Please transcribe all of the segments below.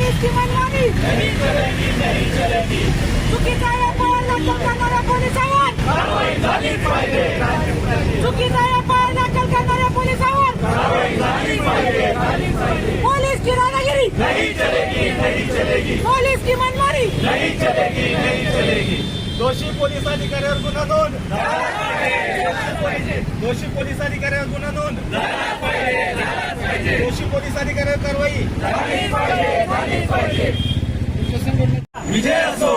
Police की मनमानी चुकीचा व्यापार दाखल करणाऱ्या पोलिसावर चुकीचा व्यापार दाखल करणाऱ्या पोलिसावर पोलीस की दादागिरी पोलीस की मनमानी दोषी पोलीस अधिकाऱ्यावर गुन्हा नोंद. दोषी पोलीस अधिकाऱ्यावर गुन्हा नोंद. दोषी पोलीस अधिकाऱ्यावर कारवाई. विजय असो.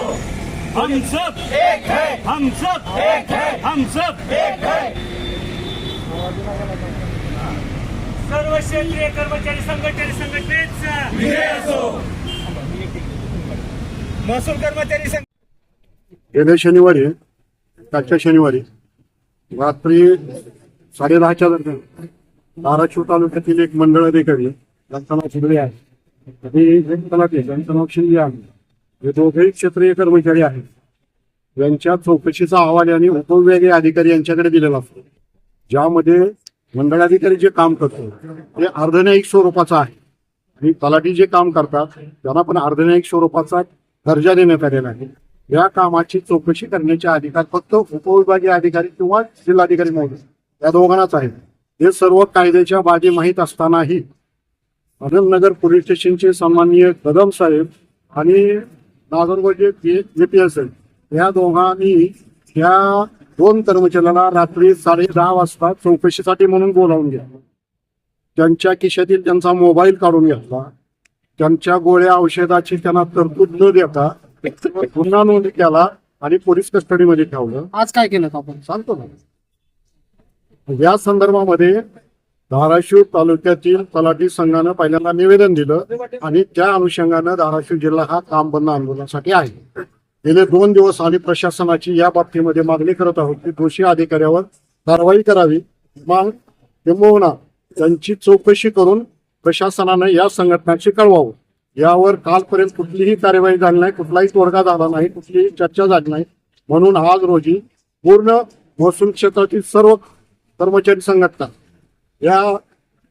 हम सब एक है. हम सब एक है. हम सब एक है. सर्व क्षेत्रीय कर्मचारी संघटने संघटनेचा विजय असो. महसूल कर्मचारी संघ गेल्या शनिवारी कालच्या शनिवारी रात्री साडेदहाच्या दरम्यान धाराशिव तालुक्यातील एक मंडळ अधिकारी त्यांचं नाव शिंदे आहे. आणि तलाठी त्यांचं नाव शिंदे आहे. हे दोघेही क्षेत्रीय कर्मचारी आहेत. यांच्या चौकशीचा अहवाल यांनी उपविभागीय अधिकारी यांच्याकडे दिलेला असतो. ज्यामध्ये मंडळाधिकारी जे काम करतो ते अर्धन्यायिक स्वरूपाचं आहे. आणि तलाठी जे काम करतात त्यांना पण अर्धन्यायिक स्वरूपाचा दर्जा देण्यात आलेला आहे. या कामाची चौकशी करण्याचे अधिकार फक्त उपविभागीय अधिकारी किंवा जिल्हाधिकारी महोदय या दोघांनाच आहेत. हे सर्व कायद्याच्या बाबी माहीत असतानाही आनंदनगर पोलीस स्टेशनचे सन्माननीय कदम साहेब आणि नागरगोजे जेपीएस या दोघांनी या दोन कर्मचाऱ्याला रात्री साडे दहा वाजता चौकशीसाठी म्हणून बोलावून घेतलं. त्यांच्या खिशातील त्यांचा मोबाईल काढून घेतला. त्यांच्या गोळ्या औषधाची त्यांना तरतूद न देता गुन्हा नोंद केला आणि पोलीस कस्टडीमध्ये ठेवलं. आज काय केलं आपण? सांगतो ना. या संदर्भामध्ये धाराशिव तालुक्यातील तलाठी संघानं पहिल्यांदा निवेदन दिलं आणि त्या अनुषंगानं धाराशिव जिल्हा हा काम बंद आंदोलनासाठी आहे. गेले दोन दिवस आम्ही प्रशासनाची या बाबतीमध्ये मागणी करत आहोत की दोषी अधिकाऱ्यावर कारवाई करावी. मग किंबहुना त्यांची चौकशी करून प्रशासनानं या संघटनाची कळवावं. यावर कालपर्यंत कुठलीही कार्यवाही झाली नाही कुठलाही तोडगा झाला नाही कुठलीही चर्चा झाली नाही. म्हणून आज रोजी पूर्ण महसूल क्षेत्रातील सर्व कर्मचारी संघटना या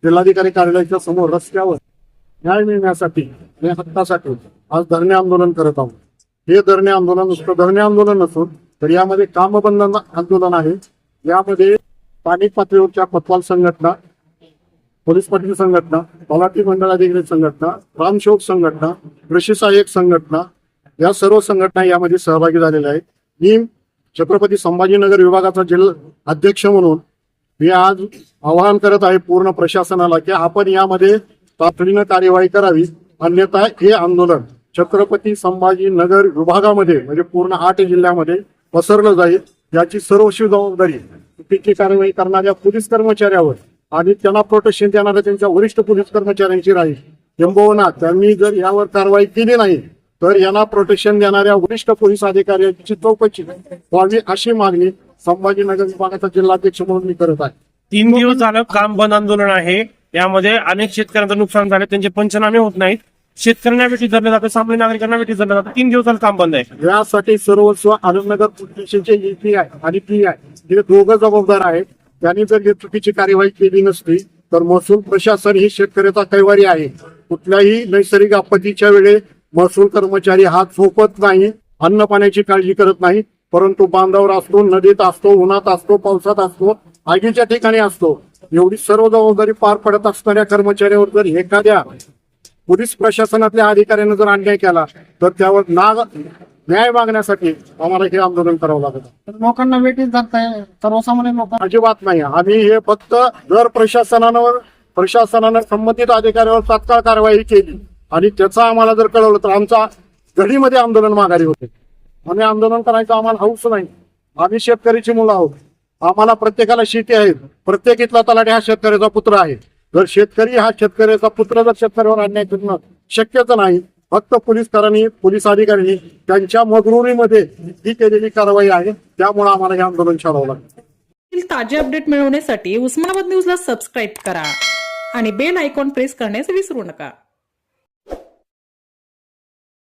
जिल्हाधिकारी कार्यालयाच्या समोर रस्त्यावर न्याय मिळण्यासाठी आणि हक्कासाठी आज धरणे आंदोलन करत आहोत. हे धरणे आंदोलन नुसतं धरणे आंदोलन नसून तर यामध्ये कामबंधन आंदोलन आहे. यामध्ये स्थानिक पातळीवरच्या पतवाल संघटना पोलीस पाटील संघटना तलाठी मंडळ अधिकारी संघटना ग्रामसेवक संघटना कृषी सहाय्यक संघटना या सर्व संघटना यामध्ये सहभागी झालेल्या आहेत. मी छत्रपती संभाजीनगर विभागाचा जिल्हा अध्यक्ष म्हणून मी आज आवाहन करत आहे पूर्ण प्रशासनाला की आपण यामध्ये तातडीनं कार्यवाही करावी. अन्यथा हे आंदोलन छत्रपती संभाजीनगर विभागामध्ये म्हणजे पूर्ण आठ जिल्ह्यामध्ये पसरलं जाईल. याची सर्वस्वी जबाबदारी चुकीची कारवाई करणाऱ्या पोलीस कर्मचाऱ्यावर आणि त्यांना प्रोटेक्शन देणाऱ्या त्यांच्या वरिष्ठ पोलीस कर्मचाऱ्यांची राहील. किंबहुना त्यांनी जर यावर कारवाई केली नाही तर यांना प्रोटेक्शन देणाऱ्या वरिष्ठ पोलीस अधिकाऱ्यांची चौकशी व्हावी अशी मागणी संभाजीनगर विभागाचा जिल्हाध्यक्ष म्हणून मी करत आहे. तीन दिवस झालं काम बंद आंदोलन आहे. यामध्ये अनेक शेतकऱ्यांचं नुकसान झालं. त्यांचे पंचनामे होत नाहीत. शेतकऱ्यांना भेटी धरलं जातं सामान्य नागरिकांना भेटी धरलं जातं तीन दिवस झालं काम बंद आहे. यासाठी सर्वस्व आनंदनगर पोलीस स्टेशनचे ईपी आहे आणि पी आहे हे दोघं जबाबदार आहेत. त्यांनी जर ही चुकीची कार्यवाही केली नसती तर महसूल प्रशासन ही शेतकऱ्याचा कैवारी आहे. कुठल्याही नैसर्गिक आपत्तीच्या वेळी महसूल कर्मचारी हात झोपत नाही अन्न पाण्याची काळजी करत नाही परंतु बांधावर असतो नदीत असतो उन्हात असतो पावसात असतो आगीच्या ठिकाणी असतो. एवढी सर्व जबाबदारी पार पडत असणाऱ्या कर्मचाऱ्यावर जर एखाद्या पोलीस प्रशासनातल्या अधिकाऱ्याने जर अन्याय केला तर त्यावर नाग न्याय मागण्यासाठी आम्हाला हे आंदोलन करावं लागत. लोकांना भेटीच जाताय सर्वसामान्य लोक अजिबात नाही. आम्ही हे फक्त जर प्रशासनावर प्रशासनानं संबंधित अधिकाऱ्यावर तात्काळ कारवाई केली. आणि त्याचा आम्हाला जर कळवलं तर आमचा घडीमध्ये आंदोलन माघारी होते. आम्ही आंदोलन करायचं आम्हाला हौस नाही. आम्ही शेतकरीची मुलं आहोत. आम्हाला प्रत्येकाला शेती आहे. प्रत्येक इथला तलाठी हा शेतकऱ्याचा पुत्र आहे. जर शेतकरी हा शेतकऱ्याचा पुत्र जर शेतकऱ्यावर अन्याय करणं शक्यच नाही. फक्त पोलीसकरांनी पोलीस अधिकाऱ्यांनी त्यांच्या मगरुरीमध्ये ही केलेली कारवाई आहे. त्यामुळे आम्हाला हे आंदोलन छाडावं लागतं ताजे अपडेट मिळवण्यासाठी उस्मानाबाद न्यूजला सबस्क्राईब करा आणि बेल आयकॉन प्रेस करण्यास विसरू नका.